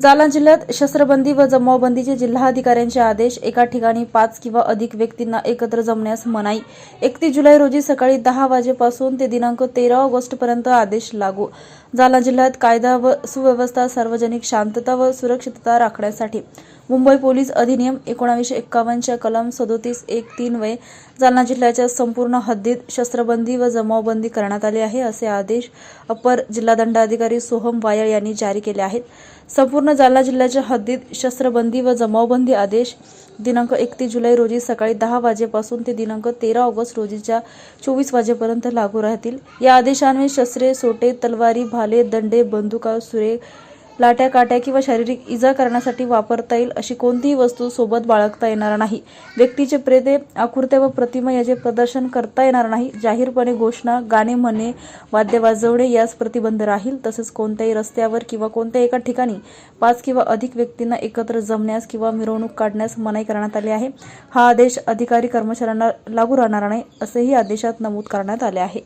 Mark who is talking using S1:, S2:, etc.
S1: जालना जिल्ह्यात शस्त्रबंदी व जमावबंदीचे जिल्हाधिकाऱ्यांचे आदेश एका ठिकाणी पाच किंवा अधिक व्यक्तींना एकत्र जमण्यास मनाई. एकतीस जुलै रोजी सकाळी दहा वाजेपासून ते दिनांक तेरा ऑगस्ट पर्यंत आदेश लागू. जालना जिल्ह्यात कायदा व सुव्यवस्था सार्वजनिक शांतता व सुरक्षितता राखण्यासाठी मुंबई पोलीस अधिनियम एकोणावीसशे एक्कावन्नच्या कलम सदोतीस एक तीन वय जालना जिल्ह्याच्या संपूर्ण हद्दीत शस्त्रबंदी व जमावबंदी करण्यात आली आहे असे आदेश अपर जिल्हा दंडाधिकारी सोहम वायळ यांनी जारी केले आहेत. संपूर्ण जालना जिल्ह्याच्या हद्दीत शस्त्रबंदी व जमावबंदी आदेश दिनांक एकतीस जुलै रोजी सकाळी दहा वाजेपासून ते दिनांक तेरा ऑगस्ट रोजीच्या चोवीस वाजेपर्यंत लागू राहतील. या आदेशान्वये शस्त्रे सोटे तलवारी भाले दंडे बंदुका सुरे लाट्या काट्या किंवा शारीरिक इजा करण्यासाठी वापरता येईल अशी कोणतीही वस्तू सोबत बाळगता येणार नाही. व्यक्तीचे प्रेते आकृत्या व प्रतिमा याचे प्रदर्शन करता येणार नाही. जाहीरपणे घोषणा गाणे म्हणणे वाद्य वाजवणे यास प्रतिबंध राहील. तसेच कोणत्याही रस्त्यावर किंवा कोणत्याही एका ठिकाणी पाच किंवा अधिक व्यक्तींना एकत्र जमण्यास किंवा मिरवणूक काढण्यास मनाई करण्यात आली आहे. हा आदेश अधिकारी कर्मचाऱ्यांना लागू राहणार नाही असेही आदेशात नमूद करण्यात आले आहे.